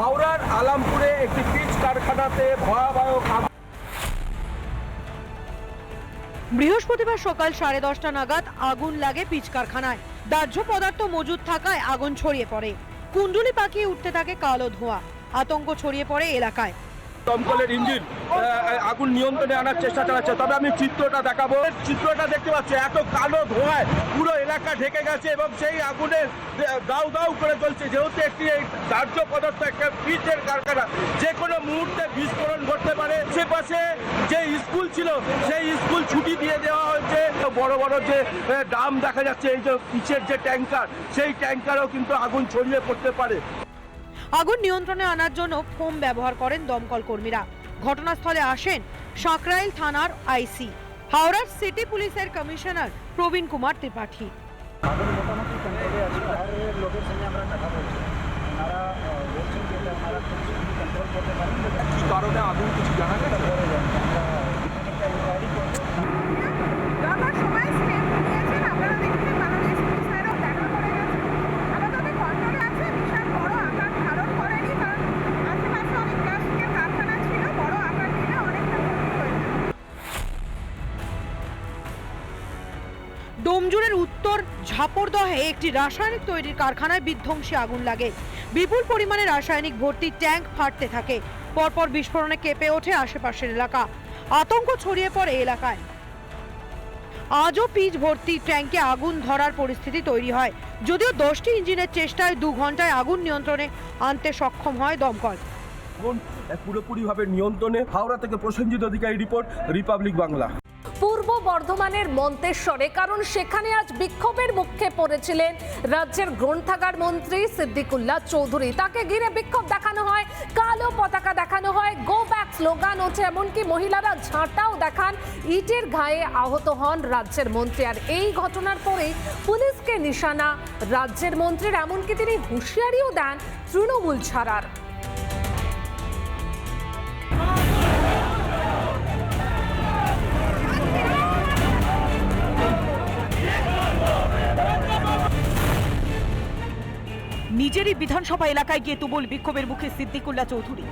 হাওড়ার আলামপুরে একটি পিচ কারখানাতে ভয়াবহ বৃহস্পতিবার সকাল সাড়ে দশটা নাগাদ আগুন লাগে পিচ কারখানায়। দাহ্য পদার্থ মজুদ থাকায় আগুন ছড়িয়ে পড়ে। কুণ্ডুলি পাকিয়ে উঠতে থাকে কালো ধোঁয়া। আতঙ্ক ছড়িয়ে পড়ে এলাকায়। দমকলের ইঞ্জিন আগুন নিয়ন্ত্রণে আনার চেষ্টা চালাচ্ছে। তবে আমি চিত্রটা দেখাবো। চিত্রটা দেখতে পাচ্ছি, এত কালো ধোঁয়ায় পুরো এলাকা ঢেকে গেছে এবং সেই আগুনের দাউ দাউ করে চলছে যেহেতু একটি এই দাহ্য পদার্থ, একটা পিচের কারখানা যে কোনো মুহূর্তে বিস্ফোরণ ঘটতে পারে। আশেপাশে যে স্কুল ছিল, সেই স্কুল ছুটি দিয়ে দেওয়া হয়েছে। বড় বড় যে ডাম দেখা যাচ্ছে, এই যে পিচের যে ট্যাঙ্কার সেই ট্যাঙ্কারও কিন্তু আগুন ছড়িয়ে পড়তে পারে। আগুন নিয়ন্ত্রণে আনার জন্য ফোম ব্যবহার করেন দমকল কর্মীরা। ঘটনাস্থলে আসেন সাঁকরাইল থানার আইসি। হাওড়ার সিটি পুলিশের কমিশনার প্রবীণ কুমার ত্রিপাঠী। আগুন মোটামুটি কন্ট্রোলে আছে। বাইরের লোকের সঙ্গে আমরা কথা বলছি। ওনারা বলছেন যে এটা ওনারা কন্ট্রোল করতে পারেন। কি কারণে আগুন কিছু জানা গেছে ডোমজুড়ের উত্তর ঝাপড়দহে একটি রাসায়নিক তৈরির কারখানায় বিধ্বংসী আগুন লাগে। বিপুল পরিমাণে রাসায়নিক ভর্তি ট্যাঙ্ক ফাটতে থাকে। পরপর বিস্ফোরণে কেঁপে ওঠে আশেপাশের এলাকা। আতঙ্ক ছড়িয়ে পড়ে এলাকায়। আজও পিচ ভর্তি ট্যাঙ্কে আগুন ধরার পরিস্থিতি তৈরি হয়। যদিও দশটি ইঞ্জিনের চেষ্টায় দু ঘন্টায় আগুন নিয়ন্ত্রণে আনতে সক্ষম হয় দমকল। পুরোপুরিভাবে নিয়ন্ত্রণে। হাওড়া থেকে প্রসেনজিৎ অধিকারী রিপোর্ট, রিপাবলিক বাংলা। বর্ধমানের মন্তেশ্বরে, কারণ সেখানে আজ বিক্ষোভের মুখে পড়েছিলেন রাজ্যের গ্রন্থাগার মন্ত্রী সিদ্দিকুল্লাহ চৌধুরী। তাকে ঘিরে বিক্ষোভ দেখানো হয়, কালো পতাকা দেখানো হয় গো ব্যাক স্লোগান ওঠে। এমনকি মহিলারা ঝাঁটাও দেখান, ইটের ঘায়ে আহত হন রাজ্যের মন্ত্রী। আর এই ঘটনার পরেই পুলিশকে নিশানা রাজ্যের মন্ত্রীর, এমনকি তিনি হুঁশিয়ারিও দেন তৃণমূল ছাড়ার। বিধানসভা এলাকায় গিয়ে তুমুল বিক্ষোভের মুখে সিদ্দিকুল্লাহ চৌধুরী।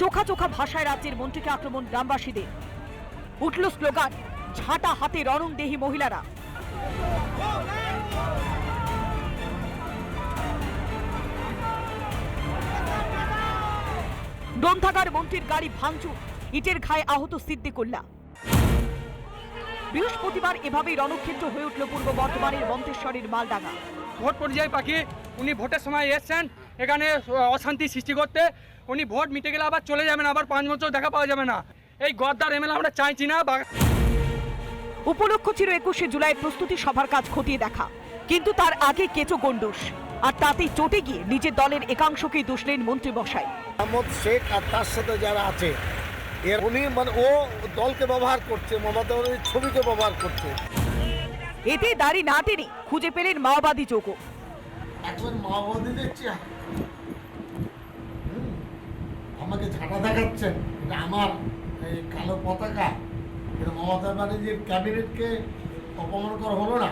চোখা চোখা ভাষায় রাজ্যের মন্ত্রীকে আক্রমণ গ্রামবাসীদের। উঠল স্লোগান, ঝাঁটা হাতে রণংদেহী মহিলারা। গ্রন্থাগার মন্ত্রীর গাড়ি ভাঙচুর, ইটের ঘায়ে আহত সিদ্দিকুল্লাহ। বৃহস্পতিবার এভাবেই রণক্ষেত্র হয়ে উঠল পূর্ব বর্ধমানের মন্তেশ্বরের মালডাঙ্গা। ভোট পরিযায়ী পাখি উনি ভোটের সময় এসছেন এখানে অশান্তি সৃষ্টি করতে। উনি ভোট মিটে গেলে আবার চলে যাবেন আবার পাঁচ বছর দেখা পাওয়া যাবে না। এই গদ্দার এমএলএ আমরা চাইছি না বা- উপলক্ষ ছিল একুশে জুলাই প্রস্তুতি সভার কাজ খতিয়ে দেখা। কিন্তু তার আগে কেঁচো গন্ডুস আর তাতে চটে গিয়ে নিজের দলের একাংশকেই দোষলেন মন্ত্রী বসাই মোহাম্মদ শেখ আর তার সাথে যারা আছে এর উনি মানে ও দলকে ব্যবহার করছে মমতা ছবিকে ব্যবহার করছে। এতে দাড়ি না টেনে খুঁজে পেলেন মাওবাদী চৌক। মাওবাদীদের চেহারা আমাকে ঝাঁটা দেখাচ্ছেন এটা আমার এই কালো পতাকা। এটা মমতা ব্যানার্জির ক্যাবিনেটকে অপমান করা হলো না।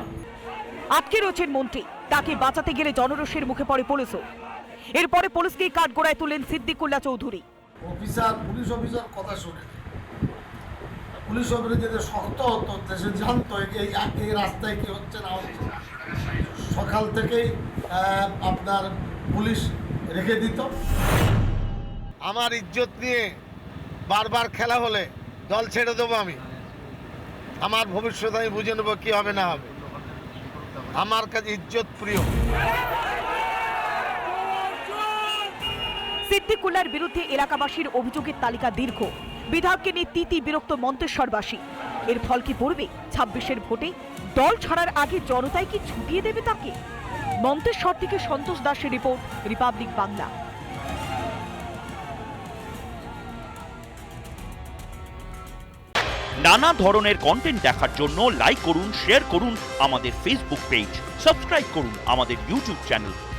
আটকে রয়েছেন মন্ত্রী তাকে বাঁচাতে গেলে জনরোষের মুখে পড়ে পুলিশও। এরপরে পুলিশকেই কাঠগোড়ায় তুলেন Siddiqullah Chowdhury. Officer, police officer কথা শুনে পুলিশ অফিসার যদি শক্ত হতো, দেশে জানতো এই এই রাস্তায় কি হচ্ছে না হচ্ছে। সকাল থেকেই আপনার পুলিশ রেখে দিত। আমার ইজ্জত নিয়ে বারবার খেলা হলে দল ছেড়ে দেবো আমি। আমার ভবিষ্যৎ আমি বুঝে নেব কী হবে না হবে। আমার কাছে ইজ্জত প্রিয়। সিদ্দিকুল্লার বিরুদ্ধে এলাকাবাসীর অভিযোগের তালিকা দীর্ঘ। বিধায়ককে নিয়ে তিতি বিরক্ত মন্তেশ্বরবাসী। এর ফল কি পড়বে? ছাব্বিশের ভোটে দল ছাড়ার আগে জনতাই কি ছুটিয়ে দেবে তাকে? মন্তেশ্বর থেকে সন্তোষ দাসের রিপোর্ট, রিপাবলিক বাংলা। নানা ধরনের কন্টেন্ট দেখার জন্য লাইক করুন শেয়ার করুন আমাদের ফেসবুক পেজ সাবস্ক্রাইব করুন আমাদের ইউটিউব চ্যানেল